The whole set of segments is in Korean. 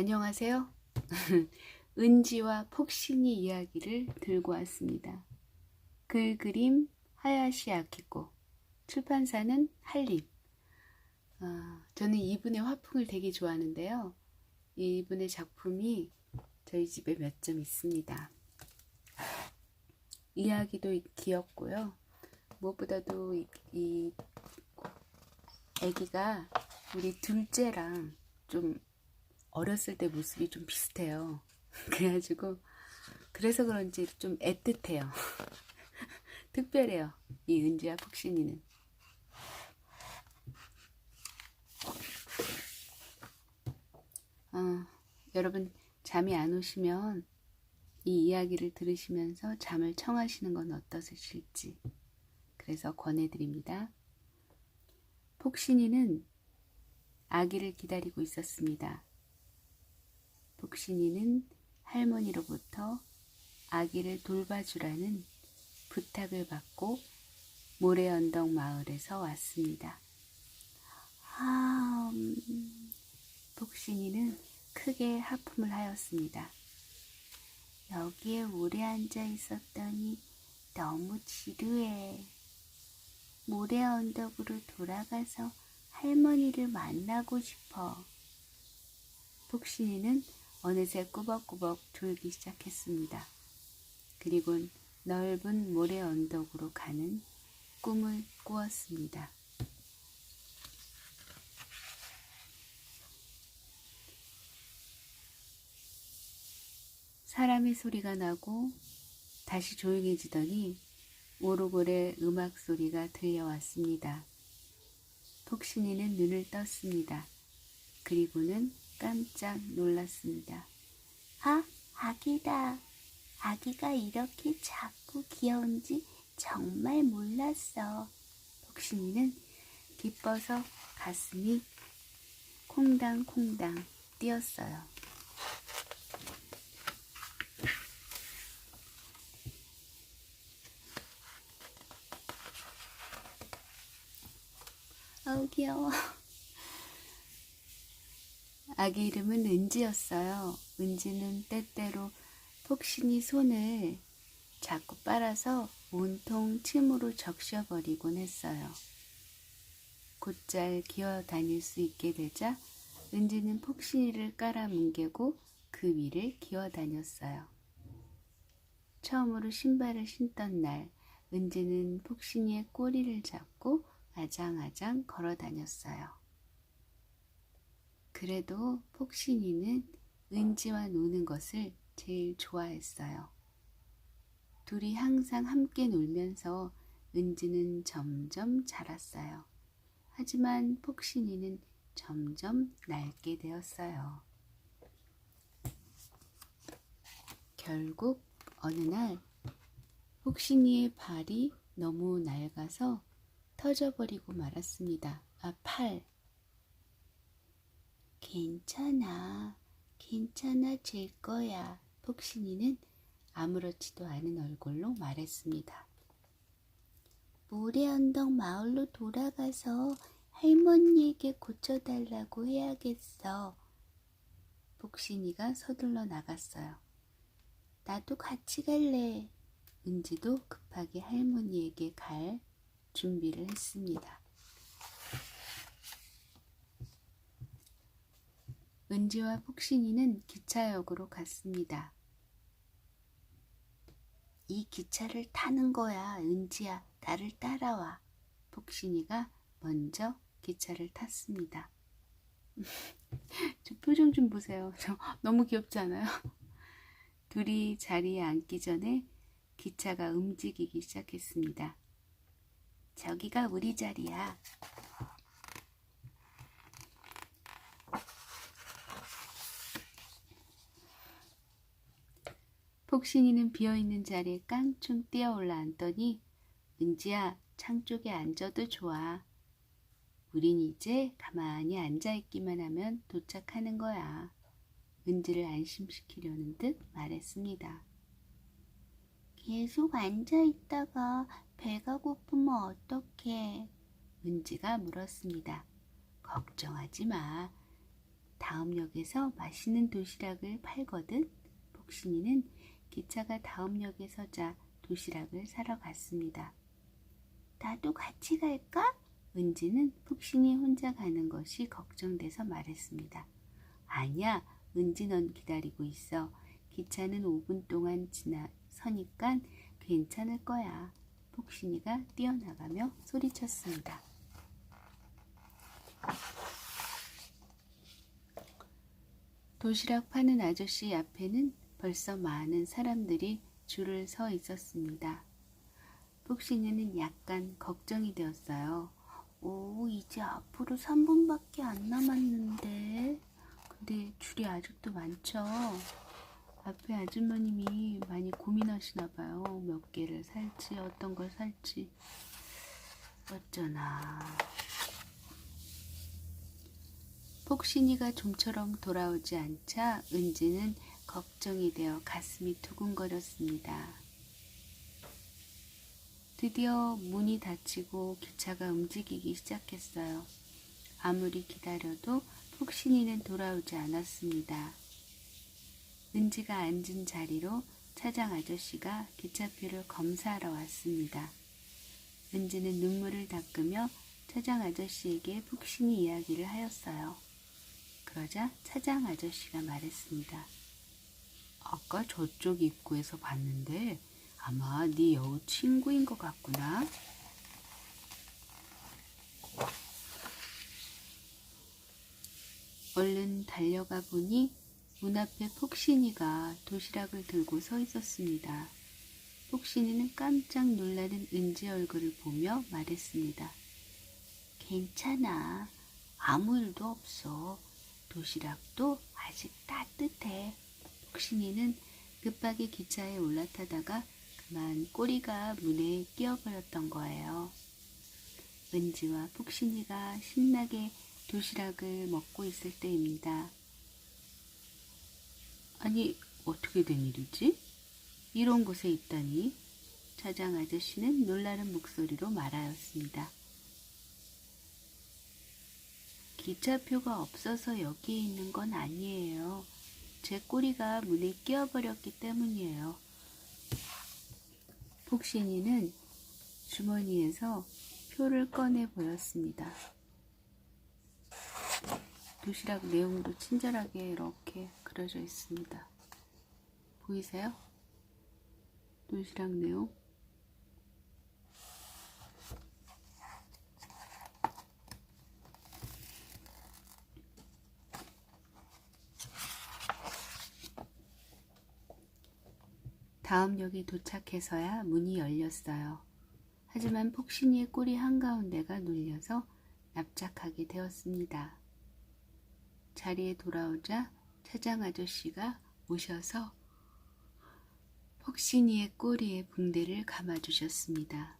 안녕하세요. 은지와 폭신이 이야기를 들고 왔습니다. 글 그림 하야시 아키코 출판사는 한림 아, 저는 이분의 화풍을 되게 좋아하는데요. 이분의 작품이 저희 집에 몇 점 있습니다. 이야기도 귀엽고요. 무엇보다도 이, 이 애기가 우리 둘째랑 좀 어렸을 때 모습이 좀 비슷해요. 그래가지고 그래서 그런지 좀 애틋해요. 특별해요. 이 은지와 폭신이는. 어, 여러분 잠이 안 오시면 이 이야기를 들으시면서 잠을 청하시는 건 어떠실지 그래서 권해드립니다. 폭신이는 아기를 기다리고 있었습니다. 폭신이는 할머니로부터 아기를 돌봐주라는 부탁을 받고 모래언덕 마을에서 왔습니다. 아, 음, 폭신이는 크게 하품을 하였습니다. 여기에 오래 앉아 있었더니 너무 지루해. 모래 언덕으로 돌아가서 할머니를 만나고 싶어. 폭신이는 어느새 꾸벅꾸벅 졸기 시작했습니다. 그리곤 넓은 모래 언덕으로 가는 꿈을 꾸었습니다. 사람의 소리가 나고 다시 조용해지더니 오르골의 음악 소리가 들려왔습니다. 폭신이는 눈을 떴습니다. 그리고는 깜짝 놀랐습니다. 아, 아기다. 아기가 이렇게 작고 귀여운지 정말 몰랐어. 복신이는 기뻐서 가슴이 콩당콩당 뛰었어요. 아우 귀여워. 아기 이름은 은지였어요. 은지는 때때로 폭신이 손을 자꾸 빨아서 온통 침으로 적셔버리곤 했어요. 곧잘 기어 다닐 수 있게 되자 은지는 폭신이를 깔아뭉개고 그 위를 기어 다녔어요. 처음으로 신발을 신던 날, 은지는 폭신이의 꼬리를 잡고 아장아장 걸어 다녔어요. 그래도 폭신이는 은지와 노는 것을 제일 좋아했어요. 둘이 항상 함께 놀면서 은지는 점점 자랐어요. 하지만 폭신이는 점점 낡게 되었어요. 결국 어느 날 폭신이의 발이 너무 낡아서 터져버리고 말았습니다. 아, 팔. 괜찮아. 괜찮아질 거야. 폭신이는 아무렇지도 않은 얼굴로 말했습니다. 모래 언덕 마을로 돌아가서 할머니에게 고쳐달라고 해야겠어. 복신이가 서둘러 나갔어요. 나도 같이 갈래. 은지도 급하게 할머니에게 갈 준비를 했습니다. 은지와 폭신이는 기차역으로 갔습니다. 이 기차를 타는 거야, 은지야. 나를 따라와. 폭신이가 먼저 기차를 탔습니다. 저 표정 좀 보세요. 저 너무 귀엽지 않아요? 둘이 자리에 앉기 전에 기차가 움직이기 시작했습니다. 저기가 우리 자리야. 폭신이는 비어있는 자리에 깡충 뛰어 올라앉더니 은지야 창 쪽에 앉아도 좋아. 우린 이제 가만히 앉아있기만 하면 도착하는 거야. 은지를 안심시키려는 듯 말했습니다. 계속 앉아있다가 배가 고프면 어떡해? 은지가 물었습니다. 걱정하지 마. 다음 역에서 맛있는 도시락을 팔거든. 폭신이는 기차가 다음 역에 서자 도시락을 사러 갔습니다. 나도 같이 갈까? 은지는 푹신이 혼자 가는 것이 걱정돼서 말했습니다. 아니야, 은지 넌 기다리고 있어. 기차는 5분 동안 지나 서니까 괜찮을 거야. 폭신이가 뛰어나가며 소리쳤습니다. 도시락 파는 아저씨 앞에는 벌써 많은 사람들이 줄을 서 있었습니다. 폭신이는 약간 걱정이 되었어요. 오, 이제 앞으로 3분밖에 안 남았는데. 근데 줄이 아직도 많죠? 앞에 아주머님이 많이 고민하시나 봐요. 몇 개를 살지, 어떤 걸 살지. 어쩌나. 폭신이가 좀처럼 돌아오지 않자 은지는 걱정이 되어 가슴이 두근거렸습니다. 드디어 문이 닫히고 기차가 움직이기 시작했어요. 아무리 기다려도 폭신이는 돌아오지 않았습니다. 은지가 앉은 자리로 차장 아저씨가 기차표를 검사하러 왔습니다. 은지는 눈물을 닦으며 차장 아저씨에게 폭신이 이야기를 하였어요. 그러자 차장 아저씨가 말했습니다. 아까 저쪽 입구에서 봤는데 아마 네 여우 친구인 것 같구나. 얼른 달려가 보니 문 앞에 폭신이가 도시락을 들고 서 있었습니다. 폭신이는 깜짝 놀라는 은지 얼굴을 보며 말했습니다. 괜찮아. 아무 일도 없어. 도시락도 아직 따뜻해. 폭신이는 급하게 기차에 올라타다가 그만 꼬리가 문에 끼어버렸던 거예요. 은지와 폭신이가 신나게 도시락을 먹고 있을 때입니다. 아니, 어떻게 된 일이지? 이런 곳에 있다니? 차장 아저씨는 놀라는 목소리로 말하였습니다. 기차표가 없어서 여기에 있는 건 아니에요. 제 꼬리가 문에 끼어버렸기 때문이에요. 폭신이는 주머니에서 표를 꺼내 보였습니다. 도시락 내용도 친절하게 이렇게 그려져 있습니다. 보이세요? 도시락 내용. 다음 역에 도착해서야 문이 열렸어요. 하지만 폭신이의 꼬리 한가운데가 눌려서 납작하게 되었습니다. 자리에 돌아오자 차장 아저씨가 오셔서 폭신이의 꼬리에 붕대를 감아주셨습니다.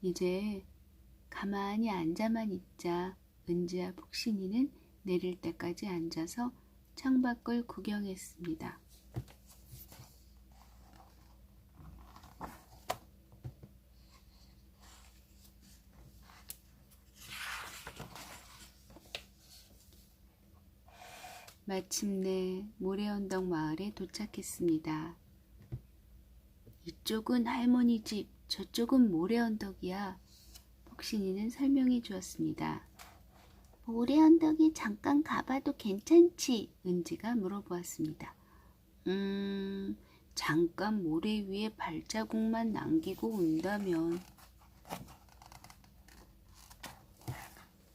이제 가만히 앉아만 있자 은지와 폭신이는 내릴 때까지 앉아서 창밖을 구경했습니다. 마침내 모래언덕 마을에 도착했습니다. 이쪽은 할머니 집, 저쪽은 모래언덕이야. 폭신이는 설명해 주었습니다. 모래 언덕에 잠깐 가봐도 괜찮지? 은지가 물어보았습니다. 음, 잠깐 모래 위에 발자국만 남기고 온다면.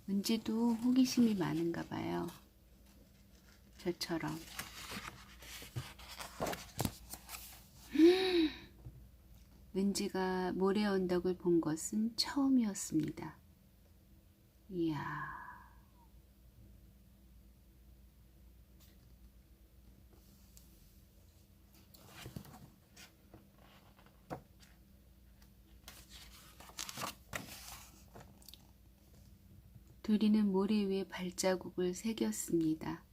은지도 호기심이 많은가 봐요. 저처럼. 은지가 모래 언덕을 본 것은 처음이었습니다. 이야. 둘이는 모래 위에 발자국을 새겼습니다.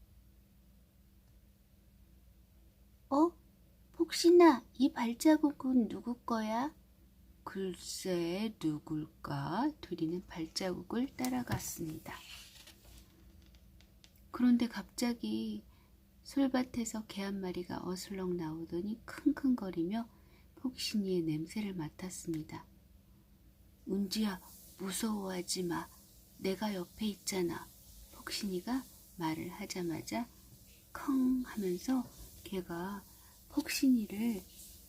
어? 폭신아, 이 발자국은 누구 거야? 글쎄 누굴까? 둘이는 발자국을 따라갔습니다. 그런데 갑자기 솔밭에서 개 한 마리가 어슬렁 나오더니 킁킁거리며 폭신이의 냄새를 맡았습니다. 은지야, 무서워하지 마. 내가 옆에 있잖아. 폭신이가 말을 하자마자 컹 하면서 개가 폭신이를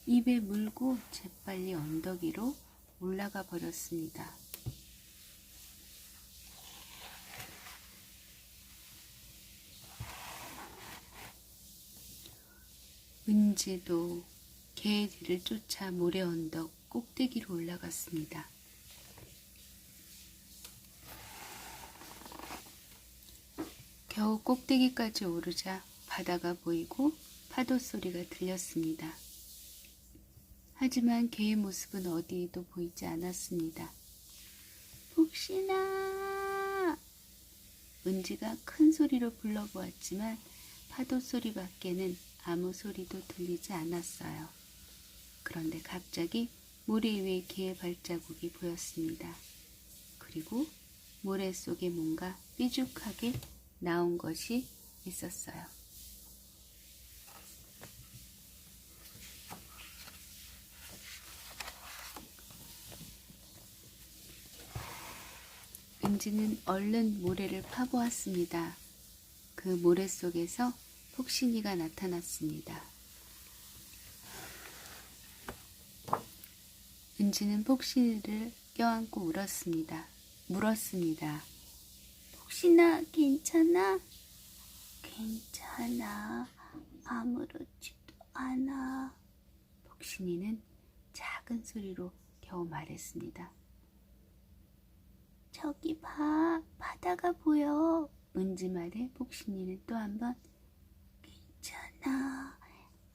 입에 물고 재빨리 언덕 위로 올라가 버렸습니다. 은지도 개의 뒤를 쫓아 모래 언덕 꼭대기로 올라갔습니다. 겨우 꼭대기까지 오르자 바다가 보이고 파도 소리가 들렸습니다. 하지만 개의 모습은 어디에도 보이지 않았습니다. 혹시나 은지가 큰 소리로 불러보았지만 파도 소리 밖에는 아무 소리도 들리지 않았어요. 그런데 갑자기 모래 위에 개의 발자국이 보였습니다. 그리고 모래 속에 뭔가 삐죽하게 나온 것이 있었어요. 은지는 얼른 모래를 파보았습니다. 그 모래 속에서 폭신이가 나타났습니다. 은지는 폭신이를 껴안고 울었습니다. 물었습니다. 폭신아, 괜찮아? 괜찮아. 아무렇지도 않아. 폭신이는 작은 소리로 겨우 말했습니다. 저기 봐, 바다가 보여. 은지 말에 폭신이는 또 한 번 괜찮아,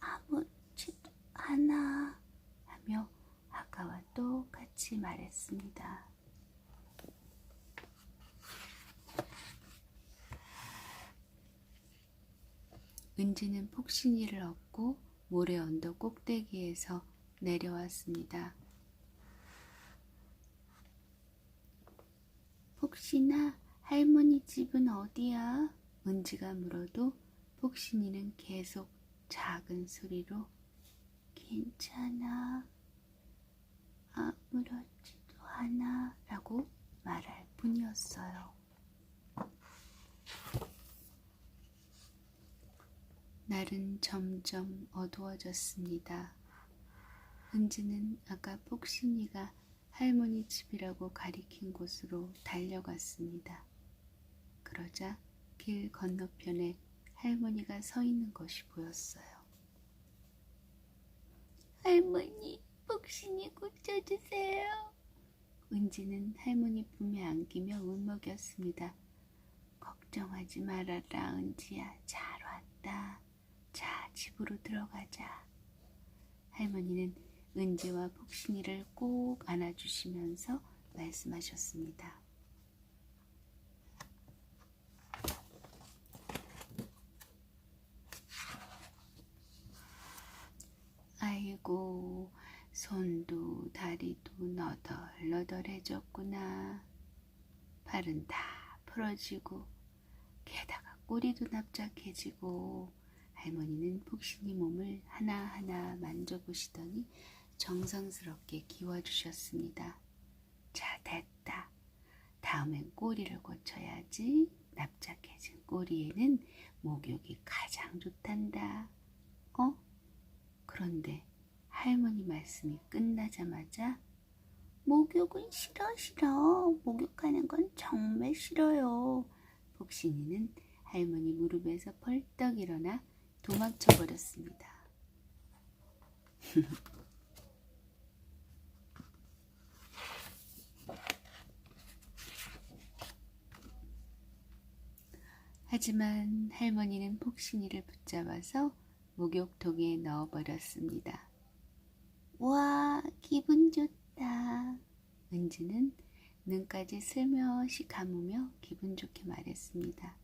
아무렇지도 않아 하며 아까와 똑같이 말했습니다. 은지는 폭신이를 얻고 모래 언덕 꼭대기에서 내려왔습니다. 폭신아, 할머니 집은 어디야? 은지가 물어도 폭신이는 계속 작은 소리로 괜찮아, 아무렇지도 않아 라고 말할 뿐이었어요. 날은 점점 어두워졌습니다. 은지는 아까 폭신이가 할머니 집이라고 가리킨 곳으로 달려갔습니다. 그러자 길 건너편에 할머니가 서 있는 것이 보였어요. 할머니, 폭신이 고쳐주세요. 은지는 할머니 품에 안기며 울먹였습니다. 걱정하지 말아라, 은지야. 잘 왔다. 자, 집으로 들어가자. 할머니는 은지와 폭신이를 꼭 안아주시면서 말씀하셨습니다. 아이고, 손도 다리도 너덜너덜해졌구나. 발은 다 풀어지고, 게다가 꼬리도 납작해지고, 할머니는 폭신이 몸을 하나하나 만져보시더니 정성스럽게 기워주셨습니다. 자, 됐다. 다음엔 꼬리를 고쳐야지. 납작해진 꼬리에는 목욕이 가장 좋단다. 어? 그런데 할머니 말씀이 끝나자마자 목욕은 싫어 싫어. 목욕하는 건 정말 싫어요. 복신이는 할머니 무릎에서 벌떡 일어나 도망쳐 버렸습니다. 하지만 할머니는 폭신이를 붙잡아서 목욕통에 넣어버렸습니다. 와, 기분 좋다. 은지는 눈까지 슬며시 감으며 기분 좋게 말했습니다.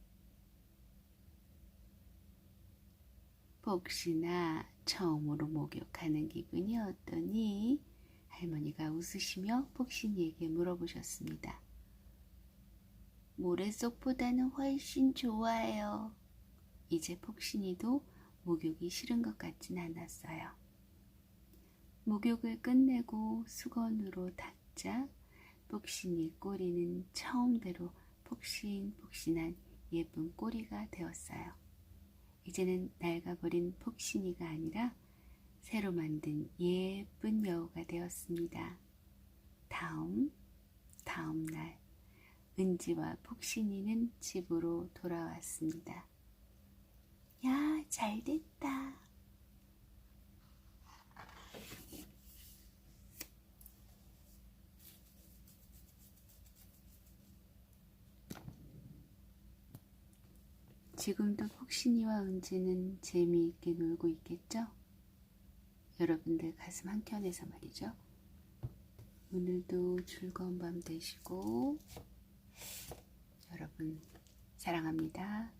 혹시나 처음으로 목욕하는 기분이 어떠니? 할머니가 웃으시며 폭신이에게 물어보셨습니다. 모래속보다는 훨씬 좋아요. 이제 폭신이도 목욕이 싫은 것 같진 않았어요. 목욕을 끝내고 수건으로 닦자 폭신이 꼬리는 처음대로 폭신폭신한 예쁜 꼬리가 되었어요. 이제는 낡아버린 폭신이가 아니라 새로 만든 예쁜 여우가 되었습니다. 다음, 다음 날, 은지와 폭신이는 집으로 돌아왔습니다. 야, 잘 됐다. 지금도 폭신이와 은지는 재미있게 놀고 있겠죠? 여러분들 가슴 한켠에서 말이죠. 오늘도 즐거운 밤 되시고 여러분 사랑합니다.